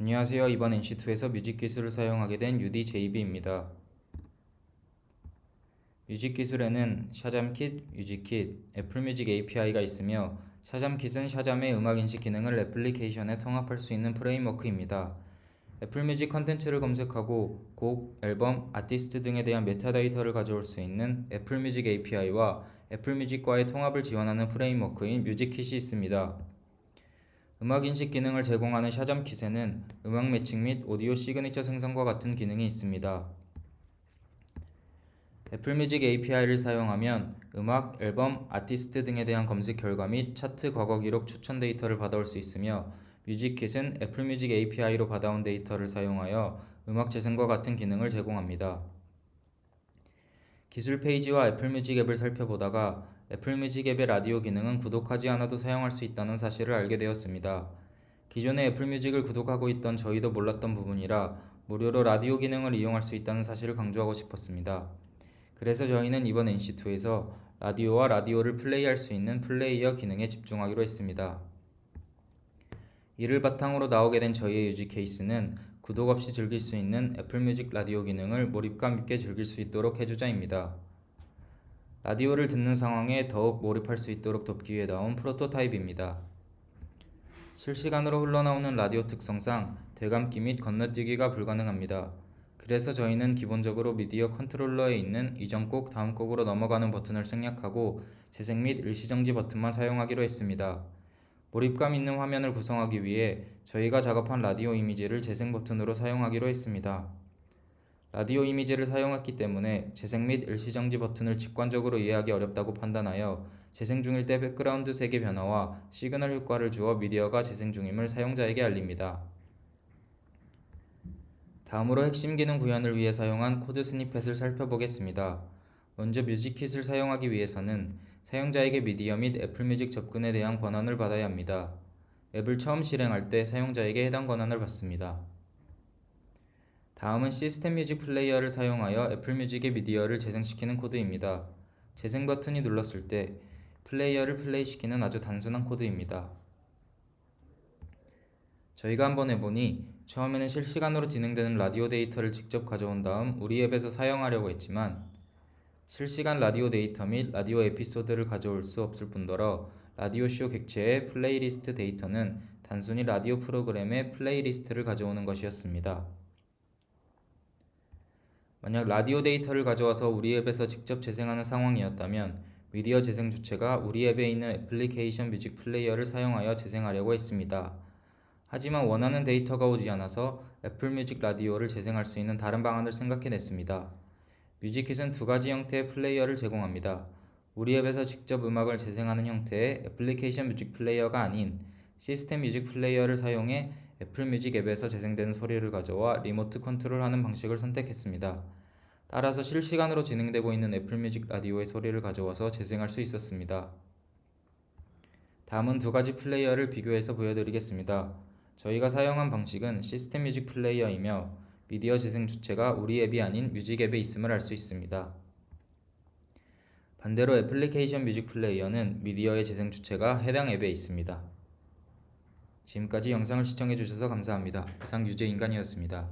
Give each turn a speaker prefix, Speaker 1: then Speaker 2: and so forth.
Speaker 1: 안녕하세요. 이번 NC2에서 뮤직 기술을 사용하게 된 UDJB입니다. 뮤직 기술에는 샤잠킷, 뮤직킷, 애플뮤직 API가 있으며 샤잠킷은 샤잠의 음악 인식 기능을 애플리케이션에 통합할 수 있는 프레임워크입니다. 애플뮤직 컨텐츠를 검색하고 곡, 앨범, 아티스트 등에 대한 메타데이터를 가져올 수 있는 애플뮤직 API와 애플뮤직과의 통합을 지원하는 프레임워크인 뮤직킷이 있습니다. 음악 인식 기능을 제공하는 샤잠 킷에는 음악 매칭 및 오디오 시그니처 생성과 같은 기능이 있습니다. 애플 뮤직 API를 사용하면 음악, 앨범, 아티스트 등에 대한 검색 결과 및 차트 과거 기록 추천 데이터를 받아올 수 있으며 뮤직킷은 애플 뮤직 API로 받아온 데이터를 사용하여 음악 재생과 같은 기능을 제공합니다. 기술 페이지와 애플 뮤직 앱을 살펴보다가 애플뮤직 앱의 라디오 기능은 구독하지 않아도 사용할 수 있다는 사실을 알게 되었습니다. 기존에 애플뮤직을 구독하고 있던 저희도 몰랐던 부분이라 무료로 라디오 기능을 이용할 수 있다는 사실을 강조하고 싶었습니다. 그래서 저희는 이번 NC2에서 라디오와 라디오를 플레이할 수 있는 플레이어 기능에 집중하기로 했습니다. 이를 바탕으로 나오게 된 저희의 유지 케이스는 구독 없이 즐길 수 있는 애플뮤직 라디오 기능을 몰입감 있게 즐길 수 있도록 해주자입니다. 라디오를 듣는 상황에 더욱 몰입할 수 있도록 돕기 위해 나온 프로토타입입니다. 실시간으로 흘러나오는 라디오 특성상 되감기 및 건너뛰기가 불가능합니다. 그래서 저희는 기본적으로 미디어 컨트롤러에 있는 이전 곡 다음 곡으로 넘어가는 버튼을 생략하고 재생 및 일시정지 버튼만 사용하기로 했습니다. 몰입감 있는 화면을 구성하기 위해 저희가 작업한 라디오 이미지를 재생 버튼으로 사용하기로 했습니다. 라디오 이미지를 사용했기 때문에 재생 및 일시정지 버튼을 직관적으로 이해하기 어렵다고 판단하여 재생 중일 때 백그라운드 색의 변화와 시그널 효과를 주어 미디어가 재생 중임을 사용자에게 알립니다. 다음으로 핵심 기능 구현을 위해 사용한 코드 스니펫을 살펴보겠습니다. 먼저 뮤직킷을 사용하기 위해서는 사용자에게 미디어 및 애플뮤직 접근에 대한 권한을 받아야 합니다. 앱을 처음 실행할 때 사용자에게 해당 권한을 받습니다. 다음은 시스템 뮤직 플레이어를 사용하여 애플 뮤직의 미디어를 재생시키는 코드입니다. 재생 버튼이 눌렀을 때 플레이어를 플레이시키는 아주 단순한 코드입니다. 저희가 한번 해보니 처음에는 실시간으로 진행되는 라디오 데이터를 직접 가져온 다음 우리 앱에서 사용하려고 했지만 실시간 라디오 데이터 및 라디오 에피소드를 가져올 수 없을 뿐더러 라디오쇼 객체의 플레이리스트 데이터는 단순히 라디오 프로그램의 플레이리스트를 가져오는 것이었습니다. 만약 라디오 데이터를 가져와서 우리 앱에서 직접 재생하는 상황이었다면 미디어 재생 주체가 우리 앱에 있는 애플리케이션 뮤직 플레이어를 사용하여 재생하려고 했습니다. 하지만 원하는 데이터가 오지 않아서 애플 뮤직 라디오를 재생할 수 있는 다른 방안을 생각해냈습니다. 뮤직킷은 두 가지 형태의 플레이어를 제공합니다. 우리 앱에서 직접 음악을 재생하는 형태의 애플리케이션 뮤직 플레이어가 아닌 시스템 뮤직 플레이어를 사용해 애플 뮤직 앱에서 재생되는 소리를 가져와 리모트 컨트롤하는 방식을 선택했습니다. 따라서 실시간으로 진행되고 있는 애플 뮤직 라디오의 소리를 가져와서 재생할 수 있었습니다. 다음은 두 가지 플레이어를 비교해서 보여드리겠습니다. 저희가 사용한 방식은 시스템 뮤직 플레이어이며 미디어 재생 주체가 우리 앱이 아닌 뮤직 앱에 있음을 알 수 있습니다. 반대로 애플리케이션 뮤직 플레이어는 미디어의 재생 주체가 해당 앱에 있습니다. 지금까지 영상을 시청해 주셔서 감사합니다. 이상 유재인간이었습니다.